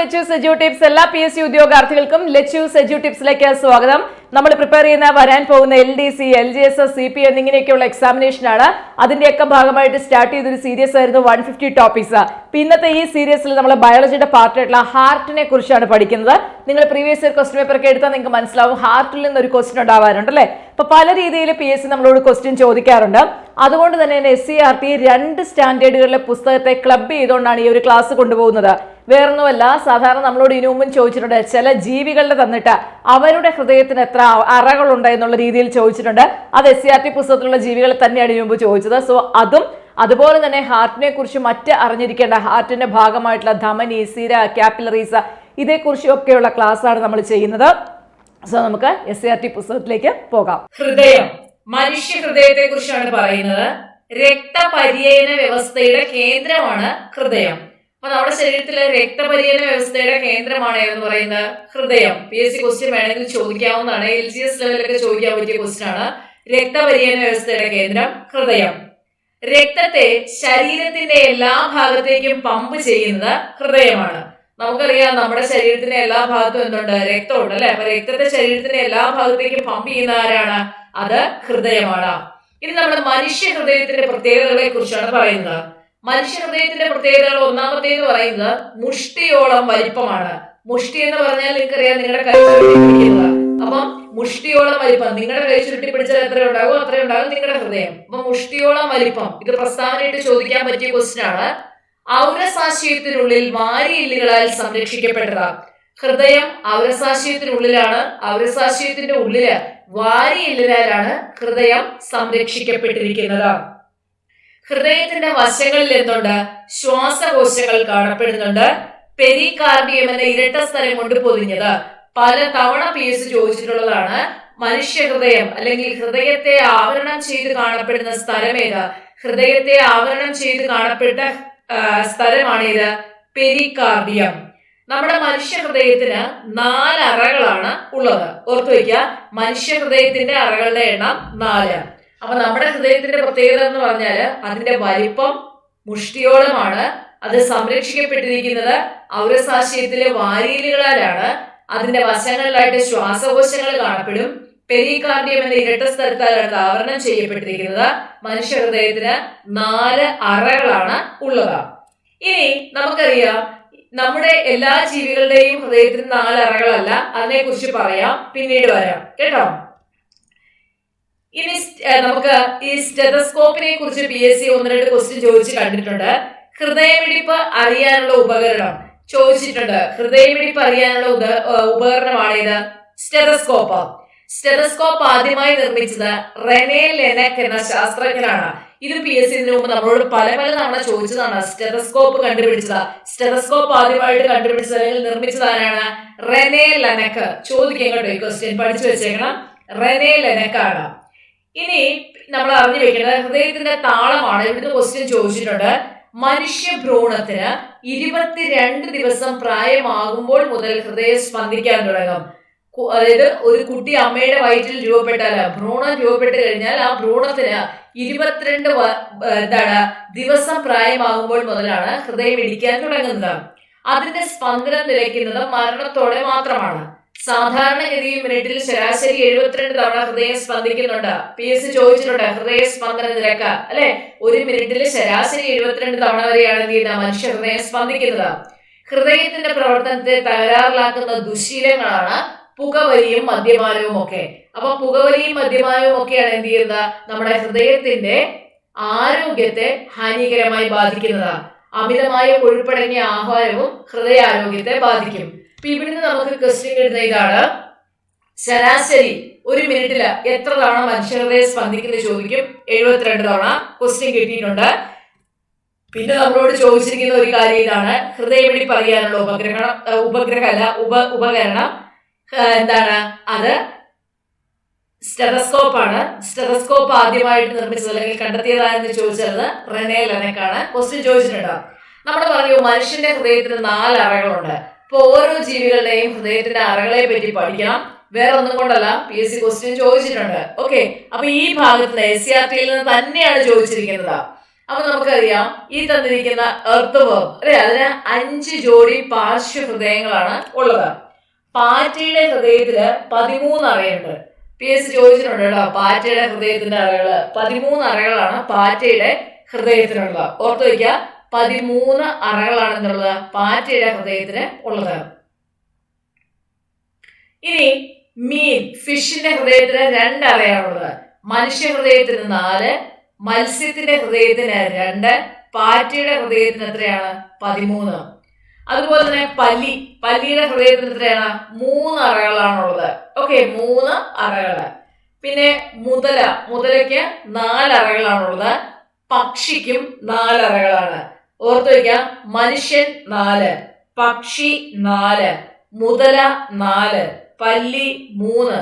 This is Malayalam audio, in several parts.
ലെച്ചു സെജു ടിപ്സ്. എല്ലാ പി എസ് സി ഉദ്യോഗാർത്ഥികൾക്കും ലച്ചു സെജു ടിപ്സിലേക്ക് സ്വാഗതം. നമ്മൾ പ്രിപ്പയർ ചെയ്യുന്ന വരാൻ പോകുന്ന L D C L G S S C P എന്നിങ്ങനെയൊക്കെയുള്ള examination ആണ്. അതിന്റെയൊക്കെ ഭാഗമായിട്ട് സ്റ്റാർട്ട് ചെയ്തൊരു സീരീസ് ആയിരുന്നു വൺ ഫിഫ്റ്റി ടോപ്പിക്സ് ഇന്നത്തെ ഈ സീരീസിൽ നമ്മൾ ബയോളജിയുടെ പാർട്ടായിട്ടുള്ള ഹാർട്ടിനെ കുറിച്ചാണ് പഠിക്കുന്നത്. നിങ്ങൾ പ്രീവിയസ് ഇയർ ക്വസ്റ്റ്യൻ പേപ്പർ ഒക്കെ എടുത്താൽ നിങ്ങൾക്ക് മനസ്സിലാവും. ഹാർട്ടിൽ നിന്ന് ഒരു ക്വസ്റ്റ്യൻ ഉണ്ടാവാറുണ്ട് അല്ലേ? അപ്പൊ പല രീതിയിൽ പി എസ് സി നമ്മളോട് ക്വസ്റ്റ്യൻ ചോദിക്കാറുണ്ട്. അതുകൊണ്ട് തന്നെ എസ് സി ആർ ടി രണ്ട് സ്റ്റാൻഡേർഡുകളിലെ പുസ്തകത്തെ ക്ലബ് ചെയ്തുകൊണ്ടാണ് ഈ ഒരു ക്ലാസ് കൊണ്ടുപോകുന്നത്. വേറൊന്നുമല്ല സാധാരണ നമ്മളോട് ഇതിനു മുമ്പും ചോദിച്ചിട്ടുണ്ട് ചില ജീവികളുടെ തന്നിട്ട് അവരുടെ ഹൃദയത്തിന് എത്ര അറകളുണ്ട് എന്നുള്ള രീതിയിൽ ചോദിച്ചിട്ടുണ്ട്. അത് എസ് സി ആർ ടി പുസ്തകത്തിലുള്ള ജീവികളെ തന്നെയാണ് ഇതിനു മുമ്പ് ചോദിച്ചത്. സോ അതും അതുപോലെ തന്നെ ഹാർട്ടിനെ കുറിച്ച് മറ്റ് അറിഞ്ഞിരിക്കേണ്ട ഹാർട്ടിന്റെ ഭാഗമായിട്ടുള്ള ധമനി സിര ക്യാപ്പിലറീസ് ക്ലാസ് ആണ് നമ്മൾ ചെയ്യുന്നത്. സോ നമുക്ക് എസ് സി ആർ ടി പുസ്തകത്തിലേക്ക് പോകാം. ഹൃദയം മനുഷ്യ ഹൃദയത്തെ കുറിച്ചാണ് പറയുന്നത്. രക്തപര്യന വ്യവസ്ഥയുടെ കേന്ദ്രമാണ് ഹൃദയം. അപ്പൊ നമ്മുടെ ശരീരത്തിലെ രക്തപരിചരണ വ്യവസ്ഥയുടെ കേന്ദ്രമാണ് എന്ന് പറയുന്നത്? ഹൃദയം. പി എസ് സി ക്വസ്റ്റ്യൻ വേണമെങ്കിൽ ചോദിക്കാവുന്നതാണ്. എൽ ജി എസ് ലെവലിലൊക്കെ ചോദിക്കാൻ പറ്റിയ ക്വസ്റ്റ്യൻ ആണ്. രക്തപരിചരണ വ്യവസ്ഥയുടെ കേന്ദ്രം ഹൃദയം. രക്തത്തെ ശരീരത്തിന്റെ എല്ലാ ഭാഗത്തേക്കും പമ്പ് ചെയ്യുന്നത് ഹൃദയമാണ്. നമുക്കറിയാം നമ്മുടെ ശരീരത്തിന്റെ എല്ലാ ഭാഗത്തും എന്തുണ്ട്? രക്തമുണ്ട് അല്ലെ? അപ്പൊ രക്തത്തെ ശരീരത്തിന്റെ എല്ലാ ഭാഗത്തേക്കും പമ്പ് ചെയ്യുന്ന ആരാണ്? അത് ഹൃദയമാണ്. ഇനി നമ്മുടെ മനുഷ്യ ഹൃദയത്തിന്റെ പ്രത്യേകതകളെ കുറിച്ചാണ് പറയുന്നത്. മനുഷ്യ ഹൃദയത്തിന്റെ പ്രത്യേകതകൾ ഒന്നാമത്തേന്ന് പറയുന്നത് മുഷ്ടിയോളം വലിപ്പമാണ്. മുഷ്ടി എന്ന് പറഞ്ഞാൽ നിങ്ങൾക്കറിയാം നിങ്ങളുടെ കൈ പിടിക്കുന്നത് അപ്പം മുഷ്ടിയോളം വലിപ്പം നിങ്ങളുടെ കൈ ചുരുട്ടി പിടിച്ചാൽ എത്ര ഉണ്ടാകും അത്ര ഉണ്ടാകും നിങ്ങളുടെ ഹൃദയം. അപ്പൊ മുഷ്ടിയോളം വലിപ്പം ഇത് പ്രസ്താവനയായിട്ട് ചോദിക്കാൻ പറ്റിയ ക്വസ്റ്റ്യൻ ആണ്. ഔരസാശയത്തിനുള്ളിൽ വാരിയില്ലുകളാൽ സംരക്ഷിക്കപ്പെട്ടതാ. ഹൃദയം ഔരസാശയത്തിനുള്ളിലാണ്. ഔരസാശയത്തിന്റെ ഉള്ളിൽ വാരിയെല്ലുകളാലാണ് ഹൃദയം സംരക്ഷിക്കപ്പെട്ടിരിക്കുന്നത്. ഹൃദയത്തിന്റെ വശങ്ങളിൽ എന്തുണ്ട് ശ്വാസകോശങ്ങൾ കാണപ്പെടുന്നുണ്ട്. പെരികാർഡിയം എന്ന ഇരട്ട സ്ഥലം കൊണ്ട് പൊതിഞ്ഞത്. പല തവണ പി എസ് ചോദിച്ചിട്ടുള്ളതാണ്. മനുഷ്യ ഹൃദയം അല്ലെങ്കിൽ ഹൃദയത്തെ ആവരണം ചെയ്ത് കാണപ്പെടുന്ന സ്ഥലമേത് ഹൃദയത്തെ ആവരണം ചെയ്ത് കാണപ്പെട്ട ആ, സ്ഥലമാണേത് പെരികാർഡിയം. നമ്മുടെ മനുഷ്യ ഹൃദയത്തിന് നാല് അറകളാണ് ഉള്ളത്. ഓർത്തു വയ്ക്കുക. മനുഷ്യ ഹൃദയത്തിന്റെ അറകളുടെ എണ്ണം നാല്. അപ്പൊ നമ്മുടെ ഹൃദയത്തിന്റെ പ്രത്യേകത എന്ന് പറഞ്ഞാൽ അതിന്റെ വലിപ്പം മുഷ്ടിയോളമാണ്. അത് സംരക്ഷിക്കപ്പെട്ടിരിക്കുന്നത് ഔരസാശയത്തിലെ വാരീലുകളാലാണ് അതിന്റെ വശങ്ങളിലായിട്ട് ശ്വാസകോശങ്ങൾ കാണപ്പെടും. പെരികാർഡിയം എന്ന ഇരട്ട സ്ഥലത്താണ് ആവരണം ചെയ്യപ്പെട്ടിരിക്കുന്നത്. മനുഷ്യ ഹൃദയത്തിന് നാല് അറകളാണ് ഉള്ളത്. ഇനി നമുക്കറിയാം നമ്മുടെ എല്ലാ ജീവികളുടെയും ഹൃദയത്തിന് നാല് അറകളല്ല. അതിനെ കുറിച്ച് പറയാം. പിന്നീട് വരാം. കേട്ടോ? ഇനി നമുക്ക് ഈ സ്റ്റെതസ്കോപ്പിനെ കുറിച്ച് പി എസ് സി ഒന്ന് രണ്ട് ക്വസ്റ്റ്യൻ ചോദിച്ച് കണ്ടിട്ടുണ്ട്. ഹൃദയമിടിപ്പ് അറിയാനുള്ള ഉപകരണം ചോദിച്ചിട്ടുണ്ട്. ഹൃദയമിടിപ്പ് അറിയാനുള്ള ഏ, ഉപകരണമാണിത്? സ്റ്റെതസ്കോപ്പ് സ്റ്റെതസ്കോപ്പ് ആദ്യമായി നിർമ്മിച്ചത് റെനെ ലെനക് എന്ന ശാസ്ത്രജ്ഞനാണ്. ഇത് പി എസ് സിന് മുമ്പ് നമ്മളോട് പല പല തവണ ചോദിച്ചതാണ്. സ്റ്റെതസ്കോപ്പ് കണ്ടുപിടിച്ചത്. സ്റ്റെതസ്കോപ്പ് ആദ്യമായിട്ട് കണ്ടുപിടിച്ചത് അല്ലെങ്കിൽ നിർമ്മിച്ചത് ആരാണ്? റെനെ ലെനക്ക് ചോദിക്കാൻ കേട്ടോ ഈ ക്വസ്റ്റ്യൻ പഠിച്ചു വെച്ചേക്കണം. റെനെ ലെനക്കാണ് ഇനി നമ്മൾ അറിഞ്ഞു വെക്കേണ്ടത് ഹൃദയത്തിന്റെ താളമാണ്. ഇവിടുത്തെ ക്വസ്റ്റ്യൻ ചോദിച്ചിട്ടുണ്ട്. മനുഷ്യ ഭ്രൂണത്തിന് ഇരുപത്തിരണ്ട് ദിവസം പ്രായമാകുമ്പോൾ മുതൽ ഹൃദയം സ്പന്ദിക്കാൻ തുടങ്ങും. അതായത് ഒരു കുട്ടി അമ്മയുടെ വയറ്റിൽ രൂപപ്പെട്ടാൽ ഭ്രൂണം രൂപപ്പെട്ട് കഴിഞ്ഞാൽ ആ ഭ്രൂണത്തിന് ഇരുപത്തിരണ്ട് എന്താണ് ദിവസം പ്രായമാകുമ്പോൾ മുതലാണ് ഹൃദയം ഇടിക്കാൻ തുടങ്ങുന്നത്. അതിന്റെ സ്പന്ദനം നിലയ്ക്കുന്നത് മരണത്തോടെ മാത്രമാണ്. സാധാരണഗതിയിൽ മിനിറ്റിൽ ശരാശരി എഴുപത്തിരണ്ട് തവണ ഹൃദയം സ്പന്ദിക്കുന്നുണ്ട്. പി എസ് ചോദിച്ചിട്ടുണ്ട് ഹൃദയ സ്പന്ദന നിരക്ക്. അല്ലെ? ഒരു മിനിറ്റിൽ ശരാശരി എഴുപത്തിരണ്ട് തവണ വരെയാണ് എന്ത് ചെയ്യുന്നത്? മനുഷ്യ ഹൃദയം സ്പന്ദിക്കുന്നത്. ഹൃദയത്തിന്റെ പ്രവർത്തനത്തെ തകരാറിലാക്കുന്ന ദുശീലങ്ങളാണ് പുകവലിയും മദ്യപാനവും ഒക്കെ. അപ്പൊ പുകവലിയും മദ്യപാനവും ഒക്കെയാണ് എന്ത് ചെയ്യുന്നത്? നമ്മുടെ ഹൃദയത്തിന്റെ ആരോഗ്യത്തെ ഹാനികരമായി ബാധിക്കുന്നത് അമിതമായ കൊഴുപ്പടങ്ങിയ ആഹാരവും ഹൃദയാരോഗ്യത്തെ ബാധിക്കും. ഇവിടുന്ന് നമുക്ക് ക്വസ്റ്റ്യൻ കിട്ടുന്ന ഇതാണ്. ശരാശരി ഒരു മിനിറ്റിൽ എത്ര തവണ മനുഷ്യരുടെ സ്പന്ദിക്കുന്നത് ചോദിക്കും? എഴുപത്തിരണ്ട് തവണ ക്വസ്റ്റ്യൻ കിട്ടിയിട്ടുണ്ട്. പിന്നെ നമ്മളോട് ചോദിച്ചിരിക്കുന്ന ഒരു കാര്യം ഇതാണ്. ഹൃദയമിടിപ്പ് പറയാനുള്ള ഉപഗ്രഹം ഉപഗ്രഹ ഉപഗ്രഹമല്ല ഉപ ഉപകരണം എന്താണ്? അത് സ്റ്റെറസ്കോപ്പ് ആണ്. സ്റ്റെറസ്കോപ്പ് ആദ്യമായിട്ട് നിർമ്മിച്ചത് അല്ലെങ്കിൽ കണ്ടെത്തിയതാണെന്ന് ചോദിച്ചത് റെനെ ലെനക്കാണ്. ക്വസ്റ്റ്യൻ ചോദിച്ചിട്ടുണ്ട്? നമ്മൾ പറഞ്ഞു മനുഷ്യന്റെ ഹൃദയത്തിന് നാല് അറകളുണ്ട്. അപ്പൊ ഓരോ ജീവികളുടെയും ഹൃദയത്തിന്റെ അറകളെ പറ്റി പഠിക്കണം. വേറെ ഒന്നും കൊണ്ടല്ല പി എസ് സി ക്വസ്റ്റ്യൻ ചോദിച്ചിട്ടുണ്ട്. ഓക്കെ അപ്പൊ ഈ ഭാഗത്ത് എസ് സി ആർ ടിയിൽ നിന്ന് തന്നെയാണ് ചോദിച്ചിരിക്കുന്നത്. അപ്പൊ നമുക്കറിയാം ഈ തന്നിരിക്കുന്ന എർത്ത് വേം അല്ലെ? അതിന് അഞ്ച് ജോഡി പാർശ്വ ഹൃദയങ്ങളാണ് ഉള്ളത്. പാറ്റയുടെ ഹൃദയത്തിൽ പതിമൂന്ന് അറയുണ്ട്. പി എസ് സി ചോദിച്ചിട്ടുണ്ട് കേട്ടോ പാറ്റയുടെ ഹൃദയത്തിന്റെ അറകൾ. പതിമൂന്ന് അറകളാണ് പാറ്റയുടെ ഹൃദയത്തിനുള്ളത്. ഓർത്ത് വയ്ക്കുക. പതിമൂന്ന് അറകളാണെന്നുള്ളത് പാറ്റയുടെ ഹൃദയത്തിന് ഉള്ളത്. ഇനി മീൻ ഫിഷിന്റെ ഹൃദയത്തിന് രണ്ട് അറയാണുള്ളത്. മനുഷ്യ ഹൃദയത്തിന് നാല് മത്സ്യത്തിന്റെ ഹൃദയത്തിന് രണ്ട് പാറ്റയുടെ ഹൃദയത്തിന് എത്രയാണ്? പതിമൂന്ന്. അതുപോലെ തന്നെ പല്ലി പല്ലിയുടെ ഹൃദയത്തിന് എത്രയാണ്? മൂന്ന് അറകളാണുള്ളത്. ഓക്കെ മൂന്ന് അറകൾ പിന്നെ മുതല മുതലയ്ക്ക് നാല് അറകളാണുള്ളത്. പക്ഷിക്കും നാല് അറകളാണ്. ഓർത്തു വയ്ക്കാം മനുഷ്യൻ നാല് പക്ഷി നാല് മുതല നാല് പല്ലി മൂന്ന്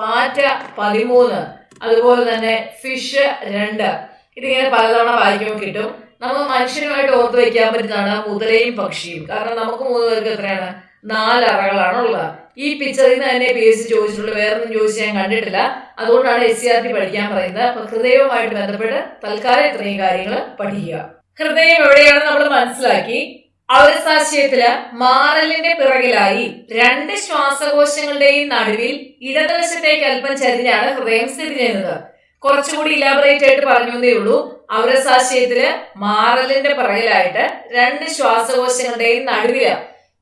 പാറ്റ പതിമൂന്ന് അതുപോലെ തന്നെ ഫിഷ് രണ്ട്. ഇതിങ്ങനെ പലതവണ വായിക്കുമ്പോൾ കിട്ടും. നമ്മൾ മനുഷ്യനുമായിട്ട് ഓർത്ത് വയ്ക്കാൻ പറ്റുന്നതാണ് മുതലയും പക്ഷിയും. കാരണം നമുക്ക് മൂന്ന് പേർക്ക് എത്രയാണ്? നാല് അറകളാണ് ഉള്ളത്. ഈ പിക്ചറിൽ നിന്ന് തന്നെ പി എസ് സി ചോദിച്ചിട്ടുള്ളൂ വേറൊന്നും ചോദിച്ച് ഞാൻ കണ്ടിട്ടില്ല. അതുകൊണ്ടാണ് എസ് സി ആർ ടി പഠിക്കാൻ പറയുന്നത്. അപ്പൊ ഹൃദയവുമായിട്ട് ബന്ധപ്പെട്ട് തൽക്കാലം ഇത്രയും കാര്യങ്ങൾ പഠിക്കുക. ഹൃദയം എവിടെയാണ് നമ്മൾ മനസ്സിലാക്കി. ഔരസാശയത്തിൽ മാറലിന്റെ പിറകിലായി രണ്ട് ശ്വാസകോശങ്ങളുടെയും നടുവിൽ ഇടതുവശത്തേക്ക് അല്പം ചരിഞ്ഞാണ് ഹൃദയം സ്ഥിതി ചെയ്യുന്നത്. കുറച്ചുകൂടി ഇലാബറേറ്റ് ആയിട്ട് പറഞ്ഞു എന്നേ ഉള്ളൂ. അവരസാശയത്തിൽ മാറലിന്റെ പിറകിലായിട്ട് രണ്ട് ശ്വാസകോശങ്ങളുടെയും നടുവിൽ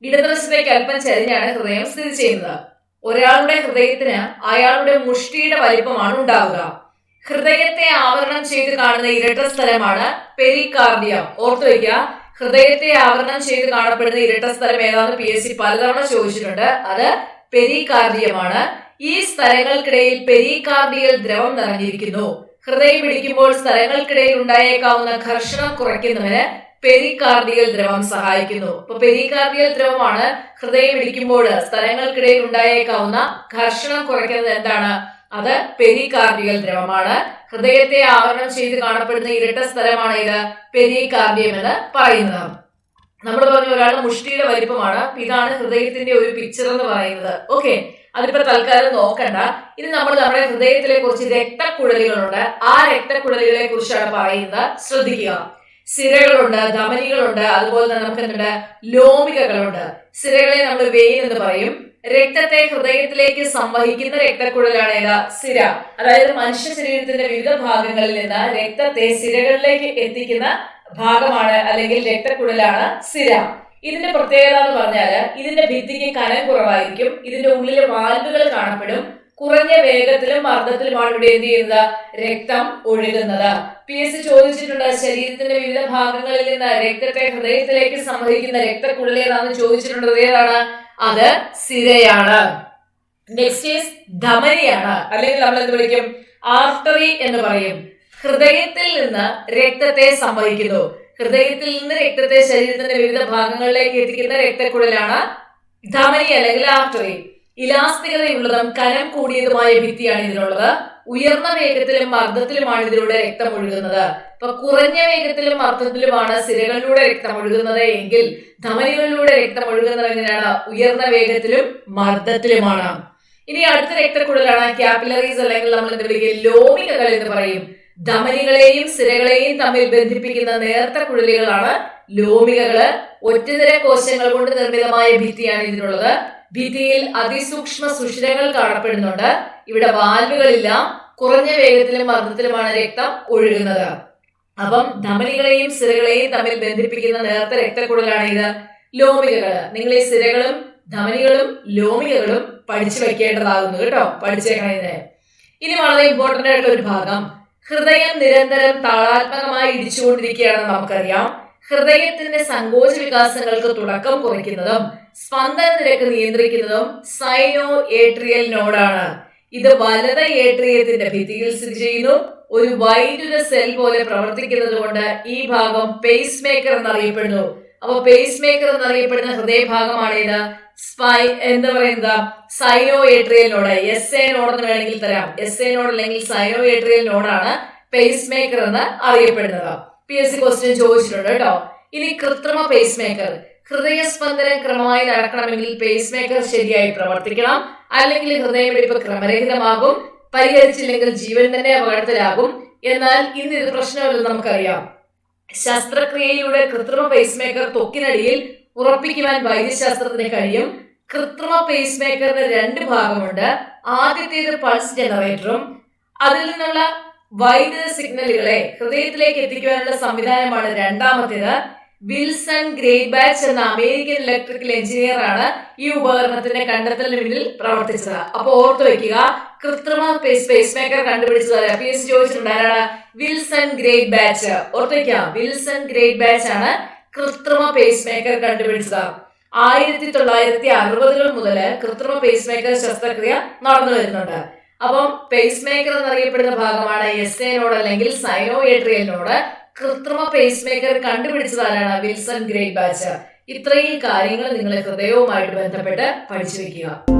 ഇടതുവശത്തേക്ക് അല്പം ചരിഞ്ഞാണ് ഹൃദയം സ്ഥിതി ചെയ്യുന്നത്. ഒരാളുടെ ഹൃദയത്തിന് അയാളുടെ മുഷ്ടിയുടെ വലിപ്പമാണ് ഉണ്ടാവുക. ഹൃദയത്തെ ആവരണം ചെയ്ത് കാണുന്ന ഇരട്ട സ്ഥലമാണ് പെരികാർഡിയം. ഓർത്തു വയ്ക്കുക. ഹൃദയത്തെ ആവരണം ചെയ്ത് കാണപ്പെടുന്ന ഇരട്ട സ്ഥലം ഏതാണെന്ന് പി എസ് സി പലതവണ ചോദിച്ചിട്ടുണ്ട്. അത് പെരികാർഡിയമാണ്. ഈ സ്ഥലങ്ങൾക്കിടയിൽ പെരികാർഡിയൽ ദ്രവം നിറഞ്ഞിരിക്കുന്നു. ഹൃദയം പിടിക്കുമ്പോൾ സ്ഥലങ്ങൾക്കിടയിൽ ഉണ്ടായേക്കാവുന്ന ഘർഷണം കുറയ്ക്കുന്നതിന് പെരികാർഡിയൽ ദ്രവം സഹായിക്കുന്നു. അപ്പൊ പെരികാർഡിയൽ ദ്രവമാണ് ഹൃദയം ഇടിക്കുമ്പോൾ സ്ഥലങ്ങൾക്കിടയിൽ ഉണ്ടായേക്കാവുന്ന ഘർഷണം കുറയ്ക്കുന്നത് എന്താണ്? അത് പെരികാർഡിയൽ ദ്രവമാണ്. ഹൃദയത്തെ ആവരണം ചെയ്ത് കാണപ്പെടുന്ന ഇരട്ട സ്ഥലമാണ് ഇത് പെരികാർഡിയം എന്ന് പറയുന്നത്. നമ്മൾ പറഞ്ഞ ഒരാൾ മുഷ്ടിയുടെ വലിപ്പമാണ്. ഇതാണ് ഹൃദയത്തിന്റെ ഒരു പിക്ചർ എന്ന് പറയുന്നത്. ഓക്കെ അതിപ്പോ തൽക്കാലം നോക്കണ്ട. ഇത് നമ്മൾ നമ്മുടെ ഹൃദയത്തിലെ കുറച്ച് രക്തക്കുഴലുകളുണ്ട്. ആ രക്തക്കുഴലുകളെ കുറിച്ചാണ് പറയുന്നത്. ശ്രദ്ധിക്കുക. സിരകളുണ്ട് ധമനികളുണ്ട് അതുപോലെ തന്നെ നമുക്ക് എന്തുണ്ട്? ലോമികകളുണ്ട്. സിരകളെ നമ്മൾ വെയിൻ എന്ന് പറയും. രക്തത്തെ ഹൃദയത്തിലേക്ക് സംവഹിക്കുന്ന രക്തക്കുഴലാണ് ഏതാ? സിര. അതായത് മനുഷ്യ ശരീരത്തിന്റെ വിവിധ ഭാഗങ്ങളിൽ നിന്ന് രക്തത്തെ സിരകളിലേക്ക് എത്തിക്കുന്ന ഭാഗമാണ് അല്ലെങ്കിൽ രക്തക്കുഴലാണ് സിര. ഇതിന്റെ പ്രത്യേകത എന്ന് പറഞ്ഞാൽ ഇതിന്റെ ഭിത്തിക്ക് കനം കുറവായിരിക്കും. ഇതിന്റെ ഉള്ളിലെ വാൽവുകൾ കാണപ്പെടും. കുറഞ്ഞ വേഗത്തിലും മർദ്ദത്തിലുമാണ് ഇവിടെ എന്ത് ചെയ്യുന്നത്? രക്തം ഒഴുകുന്നത്. പി എസ് ചോദിച്ചിട്ടുണ്ട് ശരീരത്തിന്റെ വിവിധ ഭാഗങ്ങളിൽ നിന്ന് രക്തത്തെ ഹൃദയത്തിലേക്ക് സംവഹിക്കുന്ന രക്തക്കുഴൽ ഏതാണെന്ന് ചോദിച്ചിട്ടുണ്ട്. ഏതാണ്? അത് സിരയാണ്. Next is ധമനിയാണ്. അല്ലെങ്കിൽ നമ്മൾ എന്ത് വിളിക്കും? ആർട്ടറി എന്ന് പറയും. ഹൃദയത്തിൽ നിന്ന് രക്തത്തെ സംവഹിക്കുന്നു ഹൃദയത്തിൽ നിന്ന് രക്തത്തെ ശരീരത്തിന്റെ വിവിധ ഭാഗങ്ങളിലേക്ക് എത്തിക്കുന്ന രക്തക്കുഴലാണ് ധമനി അല്ലെങ്കിൽ ആർട്ടറി. ഇലാസ്തികതയുള്ളതും കനം കൂടിയതുമായ ഭിത്തിയാണ് ഇതിനുള്ളത് ഉയർന്ന വേഗത്തിലും മർദ്ദത്തിലുമാണ് ഇതിലൂടെ രക്തം ഒഴുകുന്നത്. ഇപ്പൊ കുറഞ്ഞ വേഗത്തിലും മർദ്ദത്തിലുമാണ് സിരകളിലൂടെ രക്തം ഒഴുകുന്നത് എങ്കിൽ ധമനികളിലൂടെ രക്തം ഒഴുകുന്നത് എങ്ങനെയാണ്? ഉയർന്ന വേഗത്തിലും മർദ്ദത്തിലുമാണ്. ഇനി അടുത്ത രക്തക്കുഴലാണ് ക്യാപ്പിലറീസ് അല്ലെങ്കിൽ നമ്മൾ എന്ത് വിളിക്കുക ലോമികകൾ എന്ന് പറയും. ധമനികളെയും സിരകളെയും തമ്മിൽ ബന്ധിപ്പിക്കുന്ന നേർത്ത കുഴലുകളാണ് ലോമികകൾ. ഒറ്റതര കോശങ്ങൾ കൊണ്ട് നിർമ്മിതമായ ഭിത്തിയാണ് ഇതിനുള്ളത് ഭിത്തിയിൽ അതിസൂക്ഷ്മ സുഷിരങ്ങൾ കാണപ്പെടുന്നുണ്ട്. ഇവിടെ വാൽവുകളില്ല കുറഞ്ഞ വേഗത്തിലും മർദ്ദത്തിലുമാണ് രക്തം ഒഴുകുന്നത്. അപ്പം ധമനികളെയും സിരകളെയും തമ്മിൽ ബന്ധിപ്പിക്കുന്ന നേർത്ത രക്തക്കുഴലാണ് ഇത്. ലോമികകൾ നിങ്ങൾ ഈ സിരകളും ധമനികളും ലോമികകളും പഠിച്ചു വെക്കേണ്ടതാകുന്നു കേട്ടോ. പഠിച്ചേക്കണം ഇനി വളരെ ഇമ്പോർട്ടന്റ് ആയിട്ടുള്ള ഒരു ഭാഗം. ഹൃദയം നിരന്തരം താളാത്മകമായി ഇടിച്ചുകൊണ്ടിരിക്കുകയാണെന്ന് നമുക്കറിയാം. ഹൃദയത്തിന്റെ സങ്കോച വികാസങ്ങൾക്ക് തുടക്കം കുറിക്കുന്നതും സ്പന്ദന നിരക്ക് നിയന്ത്രിക്കുന്നതും സൈനോ ഏട്രിയൽ നോഡാണ്. ഇത് വലത ഏട്രിയത്തിന്റെ ഭിത്തിയിൽ സ്ഥിതി ചെയ്യുന്നു. ഒരു വൈദ്യുത സെൽ പോലെ പ്രവർത്തിക്കുന്നത് കൊണ്ട് ഈ ഭാഗം പേസ് മേക്കർ എന്നറിയപ്പെടുന്നു. അപ്പൊ പേസ് മേക്കർ എന്നറിയപ്പെടുന്ന ഹൃദയഭാഗമാണ് ഇത് സ്പൈ എന്താ പറയുന്നത് sino atrial node. S A node എന്ന് വേണമെങ്കിൽ തരാം. എസ് എ നോഡ് അല്ലെങ്കിൽ സൈനോ ഏട്രിയൽ നോഡാണ് പേസ് മേക്കർ എന്ന് അറിയപ്പെടുന്നത്. പി എസ് സി ക്വസ്റ്റ്യൻ ചോദിച്ചിട്ടുണ്ട് കേട്ടോ. ഇനി കൃത്രിമ പേസ് മേക്കർ ഹൃദയസ്പന്ദനം ക്രമമായി നടക്കണമെങ്കിൽ പേസ് മേക്കർ ശരിയായി പ്രവർത്തിക്കണം. അല്ലെങ്കിൽ ഹൃദയമിടിപ്പ് ക്രമരഹിതമാകും. പരിഹരിച്ചില്ലെങ്കിൽ ജീവൻ തന്നെ അപകടത്തിലാകും. എന്നാൽ ഇന്ന് ഇത് പ്രശ്നമല്ലെന്ന് നമുക്കറിയാം. ശസ്ത്രക്രിയയിലൂടെ കൃത്രിമ പേസ് മേക്കർ തൊക്കിനടിയിൽ ഉറപ്പിക്കുവാൻ വൈദ്യശാസ്ത്രത്തിന് കഴിയും. കൃത്രിമ പേസ് മേക്കറിന് രണ്ട് ഭാഗമുണ്ട്. ആദ്യത്തേത് പൾസ് ജനറേറ്ററും അതിൽ നിന്നുള്ള വൈദ്യുത സിഗ്നലുകളെ ഹൃദയത്തിലേക്ക് എത്തിക്കുവാനുള്ള സംവിധാനമാണ് രണ്ടാമത്തേത്. വിൽസൺ ഗ്രേ ബാച്ച് എന്ന അമേരിക്കൻ ഇലക്ട്രിക്കൽ എഞ്ചിനീയർ ആണ് ഈ ഉപകരണത്തിന്റെ കണ്ടെത്തലിന് പിന്നിൽ പ്രവർത്തിച്ചത്. അപ്പൊ ഓർത്തു വെക്കുക കൃത്രിമ സ്പേസ് മേക്കർ കണ്ടുപിടിച്ചത് പി എസ് ചോദിച്ചിട്ടുണ്ടായിരുന്ന വിൽസൺ ഗ്രേറ്റ് ബാച്ച് ഓർത്തു വെക്കുക വിൽസൺ ഗ്രേറ്റ് ബാച്ച് ആണ് കൃത്രിമ പേസ് മേക്കർ കണ്ടുപിടിച്ചത്. ആയിരത്തി തൊള്ളായിരത്തി അറുപതുകൾ മുതൽ കൃത്രിമ പേസ് മേക്കർ ശസ്ത്രക്രിയ നടന്നു വരുന്നുണ്ട്. അപ്പം പേസ് മേക്കർ എന്നറിയപ്പെടുന്ന ഭാഗമാണ് എസ് എ നോഡ് അല്ലെങ്കിൽ നോഡ് കൃത്രിമ പേസ് മേക്കർ കണ്ടുപിടിച്ചതാരാണ് വിൽസൺ ഗ്രേറ്റ് ബാച്ചർ? ഇത്രയും കാര്യങ്ങൾ നിങ്ങളെ ഹൃദയവുമായിട്ട് ബന്ധപ്പെട്ട് പഠിച്ചു വെക്കുക.